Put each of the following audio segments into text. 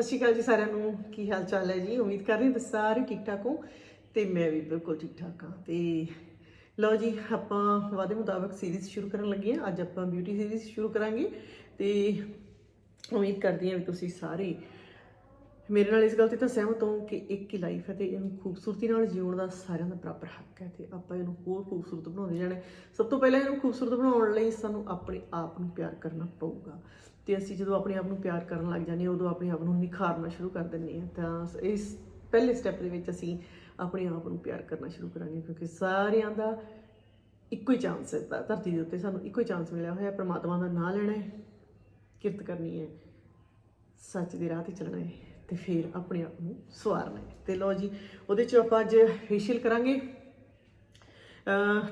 ਸਤਿ ਸ਼੍ਰੀ ਅਕਾਲ ਜੀ ਸਾਰਿਆਂ ਨੂੰ। ਕੀ ਹਾਲ ਚਾਲ ਹੈ ਜੀ? ਉਮੀਦ ਕਰ ਰਹੀ ਹਾਂ ਤੁਸੀਂ ਸਾਰੇ ਠੀਕ ਠਾਕ ਹੋ। ਤੇ ਮੈਂ ਵੀ ਬਿਲਕੁਲ ਠੀਕ ਠਾਕ ਹਾਂ। ਤੇ ਲਓ ਜੀ, ਆਪਾਂ ਵਾਅਦੇ ਮੁਤਾਬਕ ਸੀਰੀਜ਼ ਸ਼ੁਰੂ ਕਰਨ ਲੱਗੇ ਹਾਂ। ਅੱਜ ਆਪਾਂ ਬਿਊਟੀ ਸੀਰੀਜ਼ ਸ਼ੁਰੂ ਕਰਾਂਗੇ। ਤੇ ਉਮੀਦ ਕਰਦੀ ਹਾਂ ਵੀ ਤੁਸੀਂ ਸਾਰੇ ਮੇਰੇ ਨਾਲ ਇਸ ਗੱਲ ਤੇ ਤਾਂ ਸਹਿਮਤ ਹੋ ਕਿ ਇੱਕ ਹੀ ਲਾਈਫ ਹੈ ਤੇ ਇਹਨੂੰ ਖੂਬਸੂਰਤੀ ਨਾਲ ਜਿਉਣ ਦਾ ਸਾਰਿਆਂ ਦਾ ਬਰਾਬਰ ਹੱਕ ਹੈ ਤੇ ਆਪਾਂ ਇਹਨੂੰ ਹੋਰ ਖੂਬਸੂਰਤ ਬਣਾਉਂਦੇ ਜਾਣਾ ਸਭ ਤੋਂ ਪਹਿਲਾਂ ਇਹਨੂੰ ਖੂਬਸੂਰਤ ਬਣਾਉਣ ਲਈ ਸਾਨੂੰ ਆਪਣੇ ਆਪ ਨੂੰ ਪਿਆਰ ਕਰਨਾ ਪਊਗਾ। ਤੇ ਅਸੀਂ ਜਦੋਂ ਆਪਣੇ ਆਪ ਨੂੰ ਪਿਆਰ ਕਰਨ ਲੱਗ ਜਾਂਦੇ ਹਾਂ, ਉਦੋਂ ਆਪਣੇ ਆਪ ਨੂੰ ਨਿਖਾਰਨਾ ਸ਼ੁਰੂ ਕਰ ਦਿੰਦੇ ਹਾਂ। ਤਾਂ ਇਸ ਪਹਿਲੇ ਸਟੈਪ ਦੇ ਵਿੱਚ ਅਸੀਂ ਆਪਣੇ ਆਪ ਨੂੰ ਪਿਆਰ ਕਰਨਾ ਸ਼ੁਰੂ ਕਰਾਂਗੇ, ਕਿਉਂਕਿ ਸਾਰਿਆਂ ਦਾ ਇੱਕੋ ਹੀ ਚਾਂਸ ਹੈ। ਧਰਤੀ ਦੇ ਉੱਤੇ ਸਾਨੂੰ ਇੱਕੋ ਹੀ ਚਾਂਸ ਮਿਲਿਆ ਹੋਇਆ ਹੈ, ਪ੍ਰਮਾਤਮਾ ਦਾ ਨਾਮ ਲੈਣਾ ਹੈ, ਕਿਰਤ ਕਰਨੀ ਹੈ, ਸੱਚ ਦੇ ਰਾਹ ਤੇ ਚੱਲਣਾ ਹੈ ਤੇ ਫਿਰ ਆਪਣੇ ਆਪ ਨੂੰ ਸਵਾਰਨਾ ਹੈ। ਤੇ ਲਓ ਜੀ, ਉਹਦੇ ਚ ਆਪਾਂ ਅੱਜ ਫੇਸ਼ੀਅਲ ਕਰਾਂਗੇ।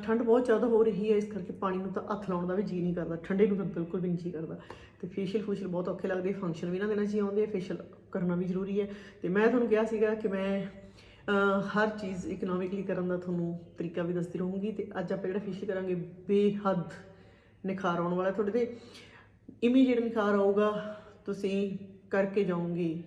ਠੰਡ ਬਹੁਤ ਜ਼ਿਆਦਾ ਹੋ ਰਹੀ ਹੈ, ਇਸ ਕਰਕੇ ਪਾਣੀ ਨੂੰ ਤਾਂ ਹੱਥ ਲਾਉਣ ਦਾ ਵੀ ਜੀ ਨਹੀਂ ਕਰਦਾ, ਠੰਡੇ ਨੂੰ ਤਾਂ ਬਿਲਕੁਲ ਵੀ ਨਹੀਂ ਜੀ ਕਰਦਾ। ਤੇ ਫੇਸ਼ੀਅਲ ਫੂਸ਼ੀਅਲ ਬਹੁਤ ਔਖੇ ਲੱਗਦੇ ਫੰਕਸ਼ਨ ਵੀ ਇਹਨਾਂ ਨਾ ਦੇਣਾ ਜੀ ਆਉਂਦੇ ਫੇਸ਼ੀਅਲ ਕਰਨਾ ਵੀ ਜ਼ਰੂਰੀ ਹੈ। ਤੇ ਮੈਂ ਤੁਹਾਨੂੰ ਕਿਹਾ ਸੀਗਾ ਕਿ ਮੈਂ ਹਰ ਚੀਜ਼ ਇਕਨੋਮਿਕਲੀ ਕਰਨ ਦਾ ਤੁਹਾਨੂੰ ਤਰੀਕਾ ਵੀ ਦੱਸਦੀ ਰਹੂੰਗੀ ਤੇ ਅੱਜ ਆਪਾਂ ਜਿਹੜਾ ਫੇਸ਼ੀਅਲ ਕਰਾਂਗੇ, ਬੇਹੱਦ ਨਿਖਾਰ ਆਉਣ ਵਾਲਾ ਤੁਹਾਡੇ ਤੇ। ਇਮੀਡੀਏਟ ਨਿਖਾਰ ਆਊਗਾ, ਤੁਸੀਂ ਕਰਕੇ ਜਾਓਗੇ,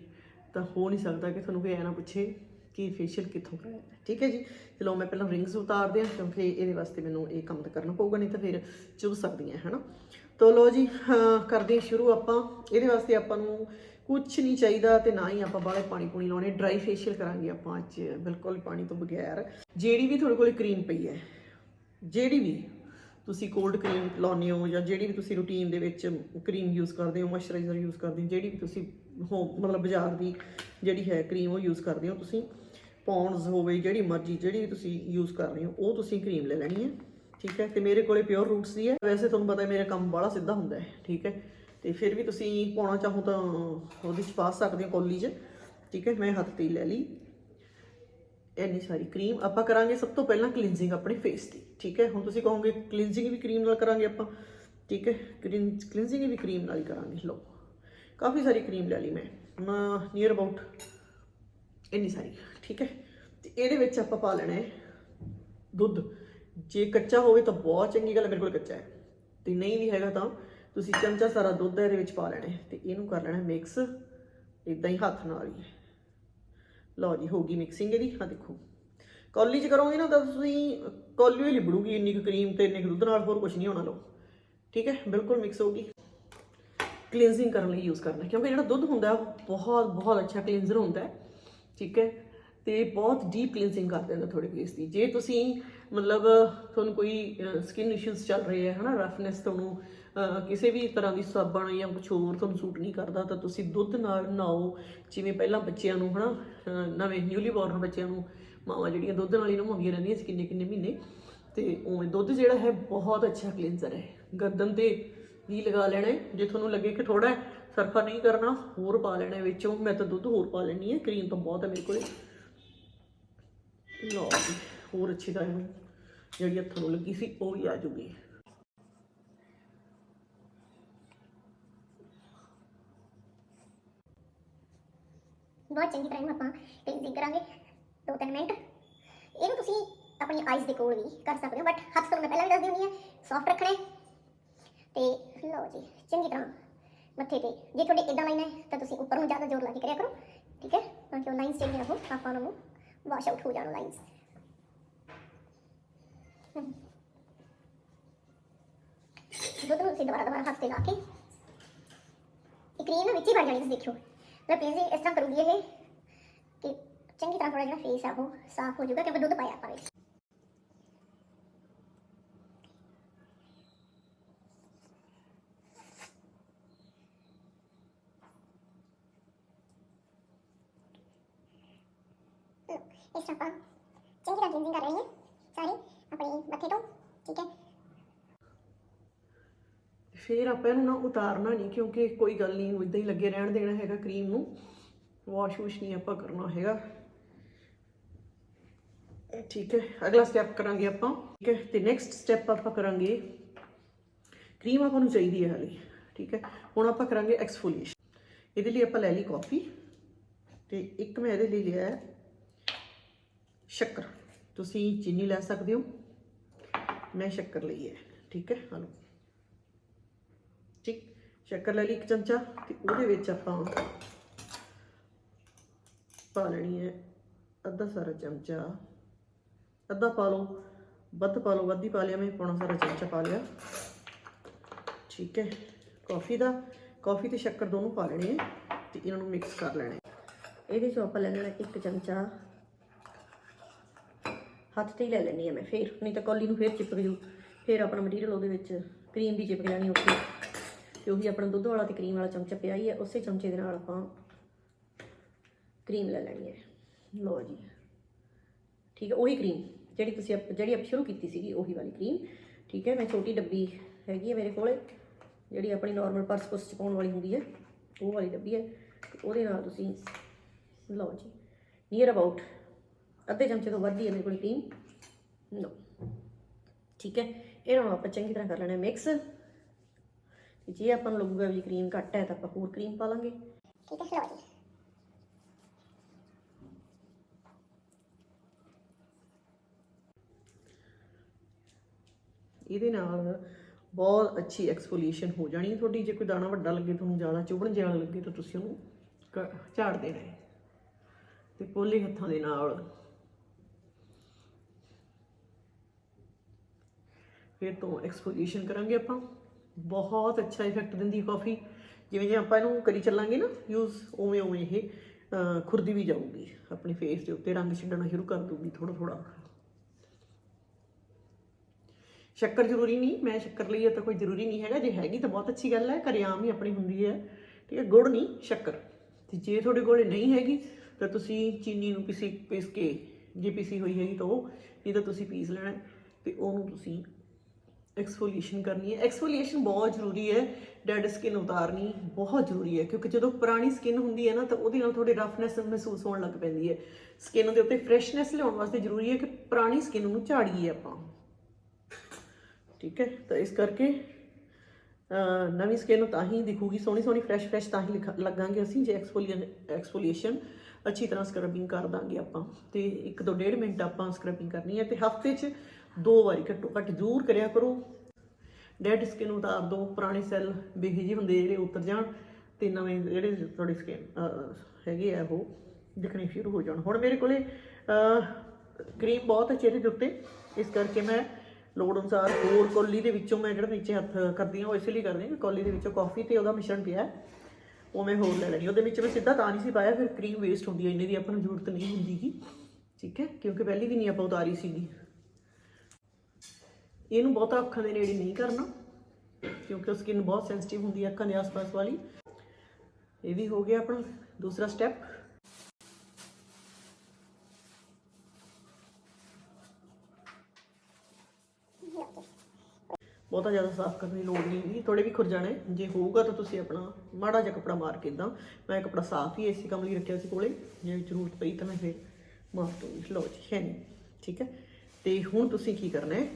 ਤਾਂ ਹੋ ਨਹੀਂ ਸਕਦਾ ਕਿ ਤੁਹਾਨੂੰ ਕੋਈ ਐ ਨਾ ਪੁੱਛੇ ਕਿ ਫੇਸ਼ੀਅਲ ਕਿੱਥੋਂ ਕਰਾਇਆ ਠੀਕ ਹੈ ਜੀ? ਚਲੋ ਮੈਂ ਪਹਿਲਾਂ ਰਿੰਗਸ ਉਤਾਰਦੇ ਹਾਂ, ਕਿਉਂਕਿ ਇਹਦੇ ਵਾਸਤੇ ਮੈਨੂੰ ਇਹ ਕੰਮ ਤਾਂ ਕਰਨਾ ਪਊਗਾ, ਨਹੀਂ ਤਾਂ ਫਿਰ ਚੁਭ ਸਕਦੀਆਂ, ਹੈ ਨਾ? ਤੋ ਲੋ ਜੀ ਕਰਦੇ ਸ਼ੁਰੂ ਆਪਾਂ। ਇਹਦੇ ਵਾਸਤੇ ਆਪਾਂ ਨੂੰ ਕੁਝ ਨਹੀਂ ਚਾਹੀਦਾ ਤੇ ਨਾ ਹੀ ਆਪਾਂ ਬਾਹਲੇ ਪਾਣੀ ਪੂਣੀ ਲਾਉਣੇ। ਡਰਾਈ ਫੇਸ਼ੀਅਲ ਕਰਾਂਗੇ ਆਪਾਂ ਅੱਜ, ਬਿਲਕੁਲ ਪਾਣੀ ਤੋਂ ਬਗੈਰ। ਜਿਹੜੀ ਵੀ ਤੁਹਾਡੇ ਕੋਲ ਕਰੀਮ ਪਈ ਹੈ, ਜਿਹੜੀ ਵੀ ਤੁਸੀਂ ਕੋਲਡ ਕਰੀਮ ਲਾਉਂਦੇ ਹੋ ਜਾਂ ਜਿਹੜੀ ਵੀ ਤੁਸੀਂ ਰੂਟੀਨ ਦੇ ਵਿੱਚ ਕਰੀਮ ਯੂਜ਼ ਕਰਦੇ ਹੋ ਮੋਇਸਚਰਾਈਜ਼ਰ ਯੂਜ਼ ਕਰਦੇ ਹੋ, ਜਿਹੜੀ ਵੀ ਤੁਸੀਂ ਹੋ, ਮਤਲਬ ਬਾਜ਼ਾਰ ਦੀ ਜਿਹੜੀ ਹੈ ਕਰੀਮ ਉਹ ਯੂਜ਼ ਕਰਦੇ ਹੋ, ਤੁਸੀਂ ਪੌਂਡਸ ਹੋਵੇ, ਜਿਹੜੀ ਮਰਜ਼ੀ, ਜਿਹੜੀ ਵੀ ਤੁਸੀਂ ਯੂਜ਼ ਕਰ ਰਹੇ ਹੋ, ਉਹ ਤੁਸੀਂ ਕਰੀਮ ਲੈ ਲੈਣੀ ਹੈ। ਠੀਕ ਹੈ? ਤੇ ਮੇਰੇ ਕੋਲੇ ਪਿਓਰ ਰੂਟਸ ਦੀ ਹੈ। ਵੈਸੇ ਤੁਹਾਨੂੰ ਪਤਾ ਹੈ, ਮੇਰਾ ਕੰਮ ਬੜਾ ਸਿੱਧਾ ਹੁੰਦਾ ਹੈ, ਠੀਕ ਹੈ? ਤੇ ਫਿਰ ਵੀ ਤੁਸੀਂ ਪਾਉਣਾ ਚਾਹੋ ਤਾਂ ਉਹਦੇ ਚ ਪਾ ਸਕਦੇ ਹੋ ਕੌਲੀ 'ਚ, ਠੀਕ ਹੈ? ਮੈਂ ਹੱਥ ਤੇ ਲੈ ਲਈ। ਇੰਨੀ ਸਾਰੀ ਕਰੀਮ ਆਪਾਂ ਕਰਾਂਗੇ ਸਭ ਤੋਂ ਪਹਿਲਾਂ ਕਲੀਨਜ਼ਿੰਗ ਆਪਣੇ ਫੇਸ ਦੀ, ਠੀਕ ਹੈ? ਹੁਣ ਤੁਸੀਂ ਕਹੋਗੇ ਕਲੀਨਜ਼ਿੰਗ ਵੀ ਕਰੀਮ ਨਾਲ ਕਰਾਂਗੇ ਆਪਾਂ, ਠੀਕ ਹੈ? ਕਲੀਨਜ਼ਿੰਗ ਵੀ ਕਰੀਮ ਨਾਲ ਹੀ ਕਰਾਂਗੇ, ਲਓ। ਕਾਫੀ ਸਾਰੀ ਕਰੀਮ ਲੈ ਲਈ ਮੈਂ ਨੀਅਰ ਅਬਾਊਟ ਇੰਨੀ ਸਾਰੀ, ਠੀਕ ਹੈ? ਤੇ ਇਹਦੇ ਵਿੱਚ ਆਪਾਂ ਪਾ ਲੈਣਾ ਹੈ ਦੁੱਧ। ਜੇ ਕੱਚਾ ਹੋਵੇ ਤਾਂ ਬਹੁਤ ਚੰਗੀ ਗੱਲ ਹੈ, ਮੇਰੇ ਕੋਲ ਕੱਚਾ ਹੈ। ਤੇ ਨਹੀਂ ਵੀ ਹੈਗਾ ਤਾਂ ਤੁਸੀਂ ਚਮਚਾ ਸਾਰਾ ਦੁੱਧ ਇਹਦੇ ਵਿੱਚ ਪਾ ਲੈਣਾ ਹੈ ਤੇ ਇਹਨੂੰ ਕਰ ਲੈਣਾ ਮਿਕਸ ਇਦਾਂ ਹੀ ਹੱਥ ਨਾਲ ਹੀ। ਲਓ ਜੀ ਹੋ ਗਈ ਮਿਕਸਿੰਗ ਇਹਦੀ। ਹਾਂ ਦੇਖੋ। ਕੌਲੀ ਚ ਕਰੋਗੇ ਨਾ ਤਾਂ ਤੁਸੀਂ ਕੌਲੀ ਹੀ ਲਿਬੜੂਗੀ ਇੰਨੀ ਕੁ ਕਰੀਮ ਤੇ ਇੰਨੇ ਕੁ ਦੁੱਧ ਨਾਲ ਹੋਰ ਕੁਝ ਨਹੀਂ ਹੋਣਾ ਲਓ। ਠੀਕ ਹੈ? ਬਿਲਕੁਲ ਮਿਕਸ ਹੋਊਗੀ ਕਲੀਨਜ਼ਿੰਗ ਕਰਨ ਲਈ ਯੂਜ਼ ਕਰਨਾ ਕਿਉਂਕਿ ਜਿਹੜਾ ਦੁੱਧ ਹੁੰਦਾ ਹੈ, ਉਹ ਬਹੁਤ ਬਹੁਤ ਅੱਛਾ ਕਲੀਨਜ਼ਰ ਹੁੰਦਾ ਹੈ। ਠੀਕ ਹੈ? ਤੇ ਬਹੁਤ ਡੀਪ ਕਲੀਨਜ਼ਿੰਗ ਕਰ ਦਿੰਦਾ ਤੁਹਾਡੇ ਫੇਸ ਦੀ। ਜੇ ਤੁਸੀਂ ਮਤਲਬ ਤੁਹਾਨੂੰ ਕੋਈ ਸਕਿਨ ਇਸ਼ੂਜ਼ ਚੱਲ ਰਹੇ ਹੈ ਹਨਾ? ਰਫਨੈਸ ਤੁਹਾਨੂੰ ਕਿਸੇ ਵੀ ਤਰ੍ਹਾਂ ਦੀ ਸਾਬਣ ਜਾਂ ਕੁਝ ਹੋਰ ਤੁਹਾਨੂੰ ਸੂਟ ਨਹੀਂ ਕਰਦਾ ਤਾਂ ਤੁਸੀਂ ਦੁੱਧ ਨਾਲ ਨਹਾਓ। ਜਿਵੇਂ ਪਹਿਲਾਂ ਬੱਚਿਆਂ ਨੂੰ ਹਨਾ? ਅਹ, ਨਵੇਂ ਨਿਊਲੀ ਬੋਰਨ ਬੱਚਿਆਂ ਨੂੰ ਮਾਵਾਂ ਜਿਹੜੀਆਂ ਦੁੱਧ ਨਾਲ ਹੀ ਨਹਾਉਂਦੀਆਂ ਰਹਿੰਦੀਆਂ ਸੀ ਕਿੰਨੇ ਕਿੰਨੇ ਮਹੀਨੇ ਤੇ ਉਵੇਂ ਦੁੱਧ ਜਿਹੜਾ ਹੈ ਬਹੁਤ ਅੱਛਾ ਕਲੀਨਜ਼ਰ ਹੈ। ਗਰਦਨ ਤੇ ਵੀ ਲਗਾ ਲੈਣਾ ਜੇ ਤੁਹਾਨੂੰ ਲੱਗੇ ਕਿ ਥੋੜਾ ਸਰਫਾ ਨਹੀਂ ਕਰਨਾ ਹੋਰ ਪਾ ਲੈਣਾ ਵਿੱਚੋਂ। ਮੈਂ ਤਾਂ ਦੁੱਧ ਹੋਰ ਪਾ ਲੈਣੀ ਹੈ ਕਰੀਮ ਤਾਂ ਬਹੁਤ ਹੈ ਮੇਰੇ ਕੋਲ। ਲਓ ਹੋਰ ਅੱਛੀ ਤਰ੍ਹਾਂ ਇਹਨੂੰ ਜਿਹੜੀ ਹੱਥਾਂ ਲੱਗੀ ਸੀ, ਉਹ ਵੀ ਆ ਜੂਗੀ। ਬਹੁਤ ਚੰਗੀ ਤਰ੍ਹਾਂ ਆਪਾਂ ਕਲੀਨਿੰਗ ਕਰਾਂਗੇ 2-3 ਮਿੰਟ। ਇਹਨੂੰ ਤੁਸੀਂ ਆਪਣੀ ਆਈਜ਼ ਦੇ ਕੋਲ ਵੀ ਕਰ ਸਕਦੇ ਹੋ ਬਟ ਹੱਥ ਤੁਹਾਨੂੰ ਮੈਂ ਪਹਿਲਾਂ ਵੀ ਦੱਸਦੀ ਹੁੰਦੀ ਹਾਂ ਸੌਫਟ ਰੱਖਣੇ ਤੇ ਲਓ ਜੀ, ਚੰਗੀ ਤਰ੍ਹਾਂ ਮੱਥੇ ਤੇ, ਜੇ ਤੁਹਾਡੇ ਇਦਾਂ ਲਾਈਨ ਹੈ, ਤਾਂ ਤੁਸੀਂ ਉੱਪਰ ਨੂੰ ਜ਼ਿਆਦਾ ਜ਼ੋਰ ਲਾ ਕੇ ਕਰਿਆ ਕਰੋ, ਠੀਕ ਹੈ? ਤਾਂ ਕਿ ਉਹ ਲਾਈਨਸ ਜਿਹੜੀਆਂ ਉਹ ਆਪਾਂ ਉਹਨਾਂ ਨੂੰ ਵਾਸ਼ ਆਊਟ ਹੋ ਜਾਣ ਲਾਈਨਸ ਦੁੱਧ ਨੂੰ ਤੁਸੀਂ ਦੁਬਾਰਾ ਦੁਬਾਰਾ ਹੱਥ ਤੇ ਲਾ ਕੇ ਇਹ ਕਰੀਮ ਨਾ ਵਿੱਚ ਹੀ ਬਣ ਜਾਣੀ, ਤੁਸੀਂ ਦੇਖਿਓ। ਮੈਂ ਪਲੀਜ਼ ਇਸ ਤਰ੍ਹਾਂ ਕਰੂਗੀ ਇਹ ਕਿ ਚੰਗੀ ਤਰ੍ਹਾਂ ਥੋੜਾ ਜਿਹੜਾ ਫੇਸ ਆ ਉਹ ਸਾਫ਼ ਹੋ ਜਾਊਗਾ, ਕਿਉਂਕਿ ਦੁੱਧ ਪਾਇਆ ਆਪਾਂ ਵਿੱਚ ਇਸ ਤਰ੍ਹਾਂ ਆਪਾਂ ਚੰਗੀ ਤਰ੍ਹਾਂ ਕਲੀਨਿੰਗ ਕਰ ਰਹੇ ਹਾਂ। ਮੱਥੇ ਤੋਂ, ਠੀਕ ਹੈ? ਫਿਰ ਆਪਾਂ ਇਹਨੂੰ ਨਾ ਉਤਾਰਨਾ ਨਹੀਂ, ਕਿਉਂਕਿ ਕੋਈ ਗੱਲ ਨਹੀਂ ਇਦਾਂ ਹੀ ਲੱਗੇ ਰਹਿਣ ਦੇਣਾ ਹੈਗਾ ਕਰੀਮ ਨੂੰ। ਵਾਸ਼ ਵੂਸ਼ ਨਹੀਂ ਆਪਾਂ ਕਰਨਾ ਹੈਗਾ। ਠੀਕ ਹੈ, ਅਗਲਾ ਸਟੈਪ ਕਰਾਂਗੇ ਆਪਾਂ, ਠੀਕ ਹੈ? ਤੇ ਨੈਕਸਟ ਸਟੈਪ ਆਪਾਂ ਕਰਾਂਗੇ ਕਰੀਮ ਆਪਾਂ ਨੂੰ ਚਾਹੀਦੀ ਹੈ ਹਲੇ, ਠੀਕ ਹੈ? ਹੁਣ ਆਪਾਂ ਕਰਾਂਗੇ ਐਕਸਫੋਲੀਏਸ਼ਨ ਇਹਦੇ ਲਈ ਆਪਾਂ ਲੈ ਲਈ ਕਾਫੀ ਤੇ ਇੱਕ ਮੈਂ ਇਹਦੇ ਲਈ ਲਿਆ ਹੈ ਸ਼ੱਕਰ। ਤੁਸੀਂ ਚੀਨੀ ਲੈ ਸਕਦੇ ਹੋ। ਮੈਂ ਸ਼ੱਕਰ ਲਈ ਹੈ, ਠੀਕ ਹੈ? ਹਲੋ। ਠੀਕ, ਸ਼ੱਕਰ ਲੈ ਲਈ ਇੱਕ ਚਮਚਾ ਤੇ ਉਹਦੇ ਵਿੱਚ ਆਪਾਂ ਪਾ ਲੈਣੀ ਹੈ ਅੱਧਾ ਸਾਰਾ ਚਮਚਾ। ਅੱਧਾ ਪਾ ਲਓ, ਵੱਧ ਪਾ ਲਓ, ਵੱਧ ਹੀ ਪਾ ਲਿਆ, ਮੈਂ ਪੌਣਾ ਸਾਰਾ ਚਮਚਾ ਪਾ ਲਿਆ। ਠੀਕ ਹੈ, ਕਾਫੀ ਦਾ, ਕਾਫੀ ਤੇ ਸ਼ੱਕਰ ਦੋਨੋਂ ਪਾ ਲੈਣੇ ਹੈ ਤੇ ਇਹਨਾਂ ਨੂੰ ਮਿਕਸ ਕਰ ਲੈਣਾ ਇਹਦੇ ਚੋਂ ਆਪਾਂ ਲੈ ਲੈਣਾ ਇੱਕ ਚਮਚਾ ਹੱਥ ਤੇ ਹੀ ਲੈ ਲੈਣੀ ਹੈ ਮੈਂ, ਫੇਰ। ਨਹੀਂ ਤਾਂ ਕੌਲੀ ਨੂੰ ਫੇਰ ਚਿਪਕ ਜੂ। ਫੇਰ ਆਪਣਾ ਮਟੀਰੀਅਲ ਉਹਦੇ ਵਿੱਚ ਕਰੀਮ ਵੀ ਚਿਪਕ ਜਾਣੀ ਉੱਤੇ ਤੇ ਉਹੀ ਆਪਣਾ ਦੁੱਧ ਵਾਲਾ ਤੇ ਕਰੀਮ ਵਾਲਾ ਚਮਚਾ ਪਿਆ ਹੀ ਹੈ, ਉਸੇ ਚਮਚੇ ਦੇ ਨਾਲ ਆਪਾਂ ਕਰੀਮ ਲੈ ਲੈਣੀ ਹੈ। ਲਓ ਜੀ। ਠੀਕ ਹੈ, ਉਹੀ ਕਰੀਮ ਜਿਹੜੀ ਤੁਸੀਂ ਆਪ- ਜਿਹੜੀ ਆਪ ਸ਼ੁਰੂ ਕੀਤੀ ਸੀਗੀ, ਉਹੀ ਵਾਲੀ ਕਰੀਮ ਠੀਕ ਹੈ, ਮੈਂ ਛੋਟੀ ਡੱਬੀ ਹੈਗੀ ਹੈ ਮੇਰੇ ਕੋਲੇ, ਜਿਹੜੀ ਆਪਣੀ ਨਾਰਮਲ ਪਰਸ ਪੁਰਸ ਚ ਪਾਉਣ ਵਾਲੀ ਹੁੰਦੀ ਹੈ, ਉਹ ਵਾਲੀ ਡੱਬੀ ਹੈ। ਉਹਦੇ ਨਾਲ ਤੁਸੀਂ, ਲਓ ਜੀ। ਨੀਅਰ ਅਬਾਊਟ ਅੱਧੇ ਚਮਚੇ ਤੋਂ ਵੱਧ ਹੀ ਹੈ ਮੇਰੇ ਕੋਲ ਕਰੀਮ ਲਓ। ਠੀਕ ਹੈ। ਇਹਨਾਂ ਨੂੰ ਆਪਾਂ ਚੰਗੀ ਤਰ੍ਹਾਂ ਕਰ ਲੈਣਾ ਮਿਕਸ ਤੇ ਜੇ ਆਪਾਂ ਨੂੰ ਲੱਗੂਗਾ ਵੀ ਕਰੀਮ ਘੱਟ ਹੈ ਤਾਂ ਆਪਾਂ ਹੋਰ ਕਰੀਮ ਪਾ ਲਾਂਗੇ। ਠੀਕ ਹੈ ਲਓ ਜੀ ਇਹਦੇ ਨਾਲ ਬਹੁਤ ਅੱਛੀ ਐਕਸਫੋਲੀਏਸ਼ਨ ਹੋ ਜਾਣੀ ਹੈ ਤੁਹਾਡੀ। ਜੇ ਕੋਈ ਦਾਣਾ ਵੱਡਾ ਲੱਗੇ ਤੁਹਾਨੂੰ ਜ਼ਿਆਦਾ ਚੁਭਣ ਜਿਹਾ ਲੱਗੇ ਤਾਂ ਤੁਸੀਂ ਉਹਨੂੰ ਕ- ਝਾੜ ਦੇਣਾ ਹੈ। ਤੇ ਪੋਲੇ ਹੱਥਾਂ ਦੇ ਨਾਲ ਫਿਰ ਤੋਂ ਐਕਸਫੋਲੀਏਸ਼ਨ ਕਰਾਂਗੇ ਆਪਾਂ। ਬਹੁਤ ਅੱਛਾ ਇਫੈਕਟ ਦਿੰਦੀ ਹੈ ਕਾਫੀ ਜਿਵੇਂ ਜਿਵੇਂ ਆਪਾਂ ਇਹਨੂੰ ਕਰੀ ਚੱਲਾਂਗੇ ਨਾ ਯੂਜ਼ ਉਵੇਂ ਉਵੇਂ ਇਹ ਖੁਰਦੀ ਵੀ ਜਾਊਗੀ। ਆਪਣੇ ਫੇਸ ਦੇ ਉੱਤੇ ਰੰਗ ਛੱਡਣਾ ਸ਼ੁਰੂ ਕਰ ਦੂਗੀ ਥੋੜਾ ਥੋੜਾ ਸ਼ੱਕਰ ਜ਼ਰੂਰੀ ਨਹੀਂ, ਮੈਂ ਸ਼ੱਕਰ ਲਈ ਹੈ ਤਾਂ ਕੋਈ ਜ਼ਰੂਰੀ ਨਹੀਂ ਹੈਗਾ। ਜੇ ਹੈਗੀ ਤਾਂ ਬਹੁਤ ਅੱਛੀ ਗੱਲ ਹੈ, ਘਰੇ ਆਮ ਹੀ ਆਪਣੀ ਹੁੰਦੀ ਹੈ। ਠੀਕ ਹੈ, ਗੁੜ ਨਹੀਂ, ਸ਼ੱਕਰ। ਤੇ ਜੇ ਤੁਹਾਡੇ ਕੋਲੇ ਨਹੀਂ ਹੈਗੀ, ਤਾਂ ਤੁਸੀਂ ਚੀਨੀ ਨੂੰ ਪੀਸੀ, ਪੀਸ ਕੇ, ਜੇ ਪੀਸੀ ਹੋਈ ਹੈਗੀ ਤਾਂ ਉਹ, ਨਹੀਂ ਤਾਂ ਤੁਸੀਂ ਪੀਸ ਲੈਣਾ ਹੈ। ਤੇ ਉਹਨੂੰ ਤੁਸੀਂ ਐਕਸਫੋਲੀਏਸ਼ਨ ਕਰਨੀ ਹੈ। ਐਕਸਫੋਲੀਏਸ਼ਨ ਬਹੁਤ ਜ਼ਰੂਰੀ ਹੈ। ਡੈਡ ਸਕਿਨ ਉਤਾਰਨੀ ਬਹੁਤ ਜ਼ਰੂਰੀ ਹੈ। ਕਿਉਂਕਿ ਜਦੋਂ ਪੁਰਾਣੀ ਸਕਿਨ ਹੁੰਦੀ ਹੈ ਨਾ, ਤਾਂ ਉਹਦੇ ਨਾਲ ਥੋੜੀ ਰਫਨੈਸ ਮਹਿਸੂਸ ਹੋਣ ਲੱਗ ਪੈਂਦੀ ਹੈ। ਸਕਿਨ ਦੇ ਉੱਤੇ ਫਰੈਸ਼ਨੈਸ ਲਿਆਉਣ ਵਾਸਤੇ ਜ਼ਰੂਰੀ ਹੈ ਕਿ ਪੁਰਾਣੀ ਸਕਿਨ ਨੂੰ ਝਾੜੀਏ ਆਪਾਂ। ਠੀਕ ਹੈ? ਤਾਂ ਇਸ ਕਰਕੇ ਨਵੀਂ ਸਕਿਨ ਤਾਂ ਹੀ ਦਿਖੂਗੀ। ਸੋਹਣੀ ਸੋਹਣੀ ਫਰੈਸ਼ ਫਰੈਸ਼ ਤਾਂ ਹੀ ਲਿਖ- ਲੱਗਾਂਗੇ ਅਸੀਂ। ਜੇ ਐਕਸਫੋਲੀਏਸ਼ਨ ਐਕਸਫੋਲੀਏਸ਼ਨ ਅੱਛੀ ਤਰ੍ਹਾਂ ਸਕਰਬਿੰਗ ਕਰ ਦਾਂਗੇ ਆਪਾਂ। ਤੇ ਇੱਕ ਤੋਂ ਡੇਢ ਮਿੰਟ ਆਪਾਂ ਸਕਰਬਿੰਗ ਕਰਨੀ ਹੈ। ਤੇ ਹਫ਼ਤੇ 'ਚ ਦੋ ਵਾਰੀ ਘੱਟੋ ਘੱਟ ਜ਼ਰੂਰ ਕਰਿਆ ਕਰੋ। ਡੈਡ ਸਕਿਨ ਉਤਾਰ ਦੋ ਪੁਰਾਣੇ ਸੈੱਲ ਬੇਹੀ ਹੁੰਦੇ ਜਿਹੜੇ ਉਤਰ ਜਾਣ ਤੇ ਨਵੇਂ ਜਿਹੜੇ ਤੁਹਾਡੀ ਸਕਿਨ ਹੈਗੇ ਆ ਉਹ ਦਿਖਣੇ ਸ਼ੁਰੂ ਹੋ ਜਾਣ। ਹੁਣ ਮੇਰੇ ਕੋਲੇ ਕਰੀਮ ਬਹੁਤ ਹੈ ਚਿਹਰੇ ਦੇ ਉੱਤੇ। ਇਸ ਕਰਕੇ ਮੈਂ ਲੋੜ ਅਨੁਸਾਰ ਹੋਰ ਕੋਲੀ ਦੇ ਵਿੱਚੋਂ ਮੈਂ ਜਿਹੜਾ ਨੀਚੇ ਹੱਥ ਕਰਦੀ ਹਾਂ, ਉਹ ਇਸ ਲਈ ਕਰਦੀ ਹਾਂ ਕਿ ਕੌਲੀ ਦੇ ਵਿੱਚੋਂ ਕਾਫੀ ਤੇ ਉਹਦਾ ਮਿਸ਼ਰਣ ਪਿਆ ਉਹ ਮੈਂ ਹੋਰ ਲੈ ਲੈਣੀ ਉਹਦੇ ਵਿੱਚ ਮੈਂ ਸਿੱਧਾ ਤਾਂ ਨਹੀਂ ਸੀ ਪਾਇਆ, ਫਿਰ ਕਰੀਮ ਵੇਸਟ ਹੁੰਦੀ ਹੈ ਇੰਨੇ ਦੀ ਆਪਾਂ ਨੂੰ ਜ਼ਰੂਰਤ ਨਹੀਂ ਹੁੰਦੀਗੀ ਠੀਕ ਹੈ? ਕਿਉਂਕਿ ਪਹਿਲੀ ਵੀ ਨਹੀਂ ਆਪਾਂ ਉਤਾਰੀ ਸੀਗੀ। ਇਹਨੂੰ ਬਹੁਤਾ ਅੱਖਾਂ ਦੇ ਨੇੜੇ ਨਹੀਂ ਕਰਨਾ, ਕਿਉਂਕਿ ਉਹ ਸਕਿਨ ਬਹੁਤ ਸੈਂਸਿਟਿਵ ਹੁੰਦੀ ਹੈ ਅੱਖਾਂ ਦੇ ਆਸ-ਪਾਸ ਵਾਲੀ। ਇਹ ਵੀ ਹੋ ਗਿਆ ਆਪਣਾ ਦੂਸਰਾ ਸਟੈਪ ਬਹੁਤਾ ਜ਼ਿਆਦਾ ਸਾਫ਼ ਕਰਨ ਦੀ ਲੋੜ ਨਹੀਂ ਹੈਗੀ ਥੋੜੇ ਵੀ ਖੁਰ ਜਾਣੇ ਜੇ ਹੋਊਗਾ ਤਾਂ ਤੁਸੀਂ ਆਪਣਾ ਮਾੜਾ ਜਿਹਾ ਕੱਪੜਾ ਮਾਰ ਕੇ ਇਦਾਂ ਮੈਂ ਕੱਪੜਾ ਸਾਫ਼ ਹੀ ਇਸੇ ਕੰਮ ਲਈ ਰੱਖਿਆ ਸੀ ਕੋਲੇ ਜੇ ਜ਼ਰੂਰਤ ਪਈ ਤਾਂ ਮੈਂ ਫਿਰ ਮਾਰ ਦੂੰਗੀ ਲਓ ਜੀ, ਹੈ ਨਹੀਂ, ਠੀਕ ਹੈ। ਤੇ ਹੁਣ ਤੁਸੀਂ ਕੀ ਕਰਨਾ ਹੈ?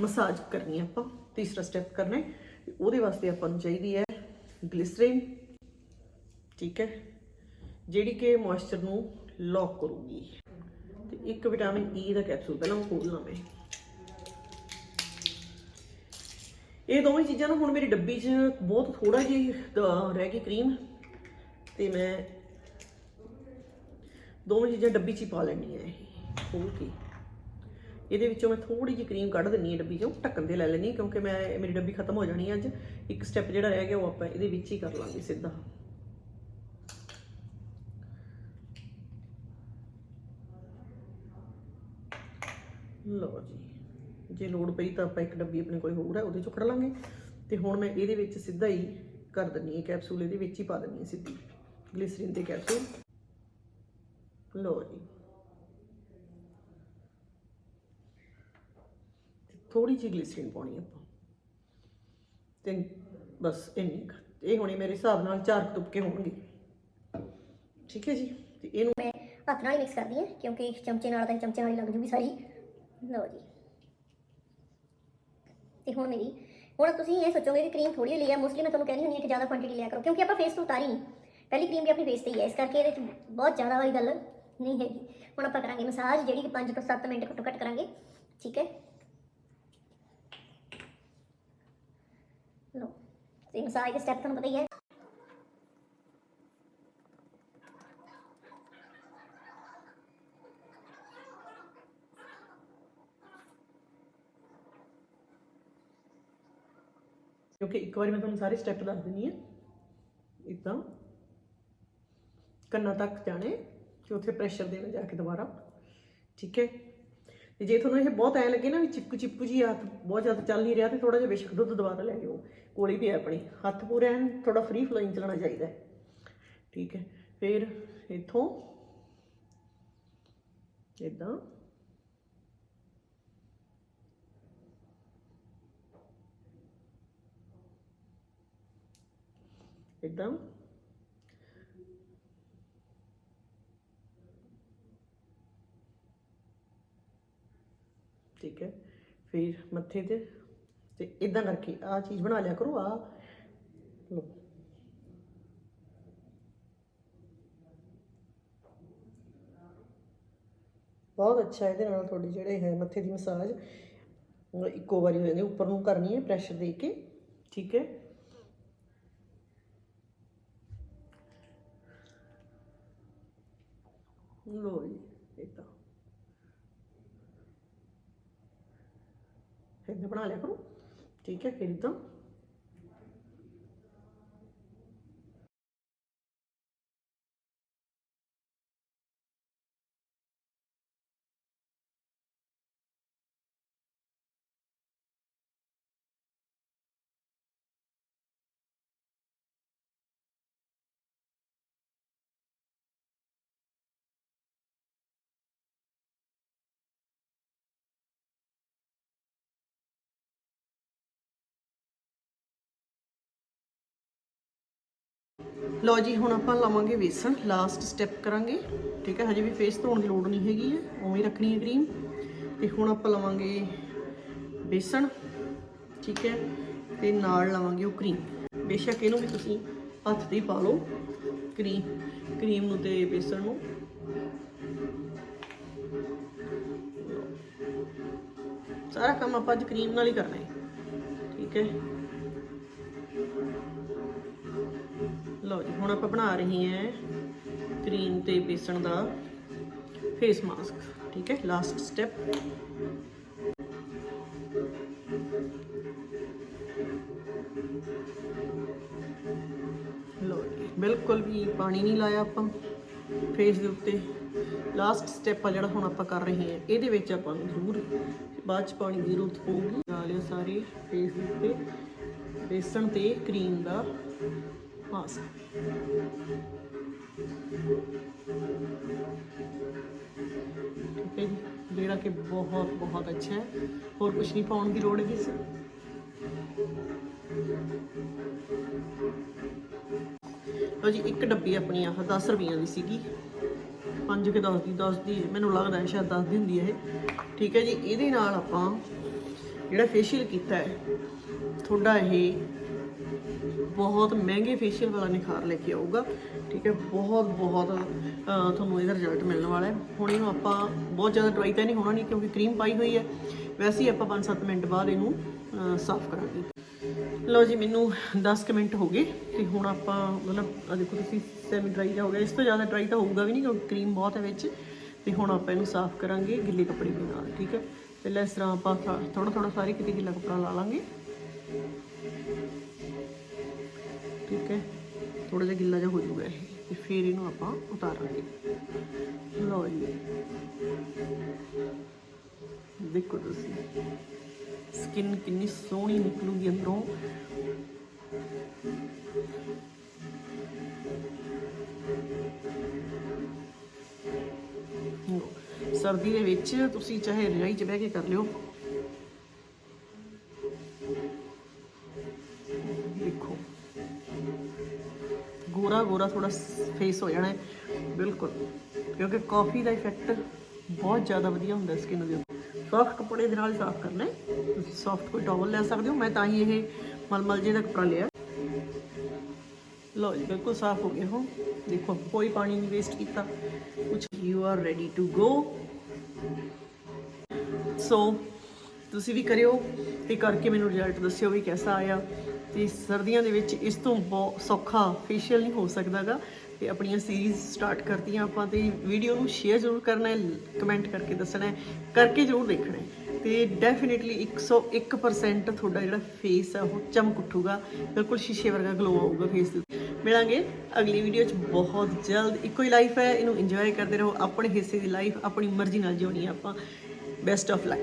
ਮਸਾਜ ਕਰਨੀ ਆਪਾਂ, ਤੀਸਰਾ ਸਟੈਪ ਕਰਨਾ ਹੈ ਉਹਦੇ ਵਾਸਤੇ ਆਪਾਂ ਨੂੰ ਚਾਹੀਦੀ ਹੈ ਗਲਿਸਰੀਨ ਠੀਕ ਹੈ, ਜਿਹੜੀ ਕਿ ਮੋਇਸਚਰ ਨੂੰ ਲੌਕ ਕਰੂਗੀ। ਤੇ ਇੱਕ ਵਿਟਾਮਿਨ ਈ e ਦਾ ਕੈਪਸੂਲ ਪਹਿਲਾਂ ਉਹ ਖੋਲਣਾ ਮੈਂ। ਇਹ ਦੋਵੇਂ ਚੀਜ਼ਾਂ ਨੂੰ ਹੁਣ ਮੇਰੀ ਡੱਬੀ 'ਚ ਬਹੁਤ ਥੋੜਾ ਜਿਹੀ ਦ- ਰਹਿ ਗਈ ਕਰੀਮ ਤੇ ਮੈਂ ਦੋਵੇਂ ਚੀਜ਼ਾਂ ਡੱਬੀ 'ਚ ਹੀ ਪਾ ਲੈਣੀ ਹੈ ਖੋਲ ਕੇ। ਇਹਦੇ ਵਿੱਚੋਂ ਮੈਂ ਥੋੜੀ ਜਿਹੀ ਕਰੀਮ ਕੱਢ ਦਿੰਨੀ ਹੈ ਡੱਬੀ 'ਚੋਂ, ਢੱਕਣ ਤੇ ਲੈ ਲੈਣੀ ਕਿਉਂਕਿ ਮੈਂ, ਮੇਰੀ ਡੱਬੀ ਖਤਮ ਹੋ ਜਾਣੀ ਹੈ ਅੱਜ। ਇੱਕ ਸਟੈਪ ਜਿਹੜਾ ਰਹਿ ਗਿਆ ਉਹ ਆਪਾਂ ਇਹਦੇ ਵਿੱਚ ਹੀ ਕਰ ਲਾਂਗੇ ਸਿੱਧਾ। ਲਓ ਜੀ, ਜੇ ਲੋੜ ਪਈ ਤਾਂ ਆਪਾਂ ਇੱਕ ਡੱਬੀ ਆਪਣੇ ਕੋਲ ਹੋਰ ਹੈ, ਉਹਦੇ ਚੋਂ ਕੱਢ ਲਾਂਗੇ। ਤੇ ਹੁਣ ਮੈਂ ਇਹਦੇ ਵਿੱਚ ਸਿੱਧਾ ਹੀ ਕਰ ਦਿੰਨੀ ਹੈ ਕੈਪਸੂਲ ਇਹਦੇ ਵਿੱਚ ਹੀ ਪਾ ਦਿੰਨੀ ਹੈ ਸਿੱਧੀ। ਗਲਿਸਰੀਨ ਦੇ ਕੈਪਸੂਲ ਲਓ ਜੀ। ਥੋੜੀ ਜਿਹੀ ਗਲਿਸਰੀਨ ਪਾਉਣੀ ਆਪਾਂ। ਤੇ ਬਸ ਇੰਨੀ ਇਹ ਹੋਣੀ ਮੇਰੇ ਹਿਸਾਬ ਨਾਲ ਚਾਰ ਤੁਪਕੇ ਹੋਣਗੇ। ਠੀਕ ਹੈ ਜੀ? ਤੇ ਇਹਨੂੰ ਮੈਂ ਹੱਥ ਨਾਲ ਹੀ ਮਿਕਸ ਕਰਦੀ ਹਾਂ, ਕਿਉਂਕਿ ਚਮਚੇ ਨਾਲ ਤਾਂ ਚਮਚੇ ਨਾਲ ਹੀ ਲੱਗ ਜੂਗੀ ਸਾਰੀ। ਲਓ ਜੀ। ਤੇ ਹੁਣ ਮੇਰੀ, ਹੁਣ ਤੁਸੀਂ ਇਹ ਸੋਚੋਗੇ ਕਿ ਕਰੀਮ ਥੋੜੀ ਲਈ ਹੈ ਮੋਸਟਲੀ ਮੈਂ ਤੁਹਾਨੂੰ ਕਹਿੰਦੀ ਹੁੰਦੀ ਹਾਂ ਕਿ ਜ਼ਿਆਦਾ ਕੁਆਂਟੀਟੀ ਲਿਆ ਕਰੋ, ਕਿਉਂਕਿ ਆਪਾਂ ਫੇਸ ਤੋਂ ਉਤਾਰੀ ਨਹੀਂ। ਪਹਿਲੀ ਕਰੀਮ ਵੀ ਆਪਣੀ ਫੇਸ ਤੇ ਹੀ ਹੈ ਇਸ ਕਰਕੇ ਇਹਦੇ ਵਿੱਚ ਬਹੁਤ ਜ਼ਿਆਦਾ ਵਾਲੀ ਗੱਲ ਨਹੀਂ ਹੈਗੀ। ਹੁਣ ਆਪਾਂ ਕਰਾਂਗੇ ਮਸਾਜ, ਜਿਹੜੀ ਕਿ 5 ਤੋਂ 7 ਮਿੰਟ ਘੱਟੋ ਘੱਟ ਕਰਾਂਗੇ। ਠੀਕ ਹੈ? ਕਿਉਂਕਿ ਇੱਕ ਵਾਰੀ ਮੈਂ ਤੁਹਾਨੂੰ ਸਾਰੇ ਸਟੈਪ ਦੱਸ ਦਿੰਨੀ ਆ ਇਦਾਂ। ਕੰਨਾਂ ਤੱਕ ਜਾਣੇ ਕਿ ਉੱਥੇ ਪ੍ਰੈਸ਼ਰ ਦੇਣਾ ਜਾ ਕੇ ਦੁਬਾਰਾ। ਠੀਕ ਹੈ? ਤੇ ਜੇ ਤੁਹਾਨੂੰ ਇਹ ਬਹੁਤ ਐ ਲੱਗੇ ਨਾ ਵੀ ਚਿਪਕੂ ਚਿਪੂ ਜੀ ਆ ਬਹੁਤ ਜ਼ਿਆਦਾ ਚੱਲ ਨਹੀਂ ਰਿਹਾ, ਤੇ ਥੋੜਾ ਜਿਹਾ ਬੇਸ਼ੱਕ ਦੁੱਧ ਦੁਬਾਰਾ ਲੈ ਜਾਓ ਕੋਲੀ ਵੀ ਹੈ ਆਪਣੇ। ਹੱਥ ਪੂਰੇ ਐਨ ਥੋੜਾ ਫ੍ਰੀ ਫਲੋਇੰਗ ਚਲਾਉਣਾ ਚਾਹੀਦਾ ਠੀਕ ਹੈ। ਫਿਰ ਇੱਥੋਂ ਇਦਾਂ ਇਦਾਂ ਠੀਕ ਹੈ। ਫਿਰ ਮੱਥੇ ਤੇ ਤੇ ਇਦਾਂ ਕਰਕੇ ਆ ਚੀਜ਼ ਬਣਾ ਲਿਆ ਕਰੋ ਆ ਬਹੁਤ ਅੱਛਾ ਇਹਦੇ ਨਾਲ ਤੁਹਾਡੀ ਜਿਹੜੇ ਹੈ ਮੱਥੇ ਦੀ ਮਸਾਜ ਇੱਕੋ ਵਾਰੀ ਹੋ ਜਾਂਦੀ ਉੱਪਰ ਨੂੰ ਕਰਨੀ ਹੈ ਪ੍ਰੈਸ਼ਰ ਦੇ ਕੇ, ਠੀਕ ਹੈ? ਲੋ ਜੀ ਇਦਾਂ ਫਿਰ ਬਣਾ ਲਿਆ ਕਰੋ। ਠੀਕ ਹੈ ਫਿਰ ਲਓ ਜੀ, ਹੁਣ ਆਪਾਂ ਲਾਵਾਂਗੇ ਵੇਸਣ। ਲਾਸਟ ਸਟੈਪ ਕਰਾਂਗੇ। ਠੀਕ ਹੈ, ਹਜੇ ਵੀ ਫੇਸ ਧੋਣ ਦੀ ਲੋੜ ਨਹੀਂ ਹੈਗੀ ਹੈ। ਉਵੇਂ ਹੀ ਰੱਖਣੀ ਹੈ ਕਰੀਮ ਤੇ ਹੁਣ ਆਪਾਂ ਲਵਾਂਗੇ ਬੇਸਣ। ਠੀਕ ਹੈ, ਤੇ ਨਾਲ ਲਵਾਂਗੇ ਉਹ ਕਰੀਮ ਬੇਸ਼ੱਕ ਇਹਨੂੰ ਵੀ ਤੁਸੀਂ ਹੱਥ ਤੇ ਪਾ ਲਓ। ਕਰੀਮ ਕਰੀਮ ਨੂੰ ਤੇ ਬੇਸਣ ਨੂੰ। ਸਾਰਾ ਕੰਮ ਆਪਾਂ ਅੱਜ ਕਰੀਮ ਨਾਲ ਹੀ ਕਰਨਾ ਹੈ। ਠੀਕ ਹੈ। ਲਓ ਜੀ, ਹੁਣ ਆਪਾਂ ਬਣਾ ਰਹੇ ਹਾਂ ਕਰੀਮ ਤੇ ਬੇਸਣ ਦਾ ਫੇਸ ਮਾਸਕ ਠੀਕ ਹੈ ਲਾਸਟ ਸਟੈਪ ਲਓ ਜੀ, ਬਿਲਕੁਲ ਵੀ ਪਾਣੀ ਨਹੀਂ ਲਾਇਆ ਆਪਾਂ ਫੇਸ ਦੇ ਉੱਤੇ। ਲਾਸਟ ਸਟੈਪ ਆ ਜਿਹੜਾ ਹੁਣ ਆਪਾਂ ਕਰ ਰਹੇ ਹਾਂ ਇਹਦੇ ਵਿੱਚ ਆਪਾਂ ਨੂੰ ਜ਼ਰੂਰ, ਬਾਅਦ ਚ ਪਾਣੀ ਦੀ ਜ਼ਰੂਰਤ ਪਊਗੀ। ਲਾ ਲਿਓ ਸਾਰੇ ਫੇਸ ਦੇ ਉੱਤੇ ਬੇਸਣ ਤੇ ਕਰੀਮ ਦਾ ਮਾਸਕ ਠੀਕ ਹੈ ਜੀ ਜਿਹੜਾ ਕਿ ਬਹੁਤ ਬਹੁਤ ਅੱਛਾ ਹੈ। ਹੋਰ ਕੁਝ ਨਹੀਂ ਪਾਉਣ ਦੀ ਲੋੜ ਹੈਗੀ ਸੀ ਲਓ ਜੀ, ਇੱਕ ਡੱਬੀ ਆਪਣੀ ਆਹ 10 ਰੁਪਈਆਂ ਦੀ ਸੀਗੀ। 5 ਕੇ 10 ਦੀ 10 ਦੀ, ਮੈਨੂੰ ਲੱਗਦਾ ਹੈ ਸ਼ਾਇਦ 10 ਦੀ ਹੁੰਦੀ ਹੈ ਇਹ। ਠੀਕ ਹੈ ਜੀ, ਇਹਦੇ ਨਾਲ ਆਪਾਂ ਜਿਹੜਾ ਫੇਸ਼ੀਅਲ ਕੀਤਾ ਹੈ, ਤੁਹਾਡਾ ਇਹ ਬਹੁਤ ਮਹਿੰਗੇ ਫੇਸ਼ੀਅਲ ਵਾਲਾ ਨਿਖਾਰ ਲੈ ਕੇ ਆਊਗਾ। ਠੀਕ ਹੈ, ਬਹੁਤ ਬਹੁਤ ਤੁਹਾਨੂੰ ਇਹਦਾ ਰਿਜ਼ਲਟ ਮਿਲਣ ਵਾਲਾ ਹੈ। ਹੁਣ ਇਹਨੂੰ ਆਪਾਂ ਬਹੁਤ ਜ਼ਿਆਦਾ ਡਰਾਈ ਤਾਂ ਨਹੀਂ ਹੋਣਾ ਨਹੀਂ, ਕਿਉਂਕਿ ਕਰੀਮ ਪਾਈ ਹੋਈ ਹੈ। ਵੈਸੇ ਹੀ ਆਪਾਂ 5-7 ਮਿੰਟ ਬਾਅਦ ਇਹਨੂੰ ਸਾਫ਼ ਕਰਾਂਗੇ। ਲਓ ਜੀ, ਮੈਨੂੰ 10 ਕੁ ਮਿੰਟ ਹੋ ਗਏ ਤੇ ਹੁਣ ਆਪਾਂ ਮਤਲਬ ਆ ਦੇਖੋ ਤੁਸੀਂ ਸੈਮੀ ਡਰਾਈ ਜਾ ਹੋ ਗਿਆ। ਇਸ ਤੋਂ ਜ਼ਿਆਦਾ ਡਰਾਈ ਤਾਂ ਹੋਊਗਾ ਵੀ ਨਹੀਂ, ਕਿਉਂਕਿ ਕਰੀਮ ਬਹੁਤ ਹੈ ਵਿੱਚ। ਤੇ ਹੁਣ ਆਪਾਂ ਇਹਨੂੰ ਸਾਫ਼ ਕਰਾਂਗੇ ਗਿੱਲੇ ਕੱਪੜੇ ਦੇ ਨਾਲ, ਠੀਕ ਹੈ। ਪਹਿਲਾਂ ਇਸ ਤਰ੍ਹਾਂ ਆਪਾਂ ਥੋੜਾ ਥੋੜਾ ਸਾਰੇ ਕਿਤੇ ਗਿੱਲਾ ਕੱਪੜਾ ਲਾ ਲਾਂਗੇ। ਠੀਕ ਹੈ। ਥੋੜਾ ਜਿਹਾ ਗਿੱਲਾ ਜਿਹਾ ਹੋ ਜਾਊਗਾ ਇਹ ਤੇ ਫਿਰ ਇਹਨੂੰ ਆਪਾਂ ਉਤਾਰਾਂਗੇ। ਲਓ ਜੀ। ਦੇਖੋ ਤੁਸੀਂ। ਸਕਿਨ ਕਿੰਨੀ ਸੋਹਣੀ ਨਿਕਲੂਗੀ ਅੰਦਰੋਂ। ਸਰਦੀ ਦੇ ਵਿੱਚ ਤੁਸੀਂ ਚਾਹੇ ਰਜਾਈ 'ਚ ਬਹਿ ਕੇ ਕਰ ਲਿਓ। ਗੋਰਾ ਗੋਰਾ ਥੋੜਾ ਫੇਸ ਹੋ ਜਾਣਾ ਹੈ। ਬਿਲਕੁਲ। ਕਿਉਂਕਿ ਕਾਫੀ ਦਾ ਇਫੈਕਟ ਬਹੁਤ ਜ਼ਿਆਦਾ ਵਧੀਆ ਹੁੰਦਾ ਸਕਿਨ ਦੇ ਉੱਤੇ। ਸੌਫਟ ਕੱਪੜੇ ਦੇ ਨਾਲ ਸਾਫ਼ ਕਰਨਾ ਤੁਸੀਂ ਸੌਫਟ ਕੋਈ ਟਾਵਲ ਲੈ ਸਕਦੇ ਹੋ। ਮੈਂ ਤਾਂ ਹੀ ਇਹ ਮਲਮਲ ਜੇ ਦਾ ਕੱਪੜਾ ਲਿਆ। ਲਓ ਜੀ, ਬਿਲਕੁਲ ਸਾਫ਼ ਹੋ ਗਿਆ ਹੋ ਦੇਖੋ, ਕੋਈ ਪਾਣੀ ਨਹੀਂ ਵੇਸਟ ਕੀਤਾ। ਕੁਝ you are ready to go so ਤੁਸੀਂ ਵੀ ਕਰਿਓ। ਤੇ ਕਰਕੇ ਮੈਨੂੰ ਰਿਜ਼ਲਟ ਦੱਸਿਓ ਵੀ ਕਿਹਦਾ ਆਇਆ। ਤੇ ਸਰਦੀਆਂ ਦੇ ਵਿੱਚ ਇਸ ਤੋਂ ਬਹੁਤ ਸੌਖਾ ਫੇਸ਼ੀਅਲ ਨਹੀਂ ਹੋ ਸਕਦਾਗਾ। ਤੇ ਆਪਣੀਆਂ ਸੀਰੀਜ਼ ਸਟਾਰਟ ਕਰਤੀਆਂ ਆਪਾਂ ਤੇ ਵੀਡੀਓ ਨੂੰ ਸ਼ੇਅਰ ਜ਼ਰੂਰ ਕਰਨਾ ਹੈ ਕਮੈਂਟ ਕਰਕੇ ਦੱਸਣਾ ਹੈ, ਕਰਕੇ ਜ਼ਰੂਰ ਦੇਖਣਾ ਹੈ। ਤੇ ਡੈਫੀਨਿਟਲੀ 101% ਤੁਹਾਡਾ ਜਿਹੜਾ ਫੇਸ ਆ, ਉਹ ਚਮਕ ਉੱਠੂਗਾ। ਬਿਲਕੁਲ ਸ਼ੀਸ਼ੇ ਵਰਗਾ ਗਲੋ ਆਊਗਾ ਫੇਸ ਤੇ ਮਿਲਾਂਗੇ ਅਗਲੀ ਵੀਡੀਓ 'ਚ ਬਹੁਤ ਜਲਦ। ਇੱਕੋ ਹੀ ਲਾਈਫ ਹੈ, ਇਹਨੂੰ ਇੰਜੋਏ ਕਰਦੇ ਰਹੋ। ਆਪਣੇ ਹਿੱਸੇ ਦੀ ਲਾਈਫ ਆਪਣੀ ਮਰਜ਼ੀ ਨਾਲ ਜਿਉਣੀ ਹੈ ਆਪਾਂ। Best of luck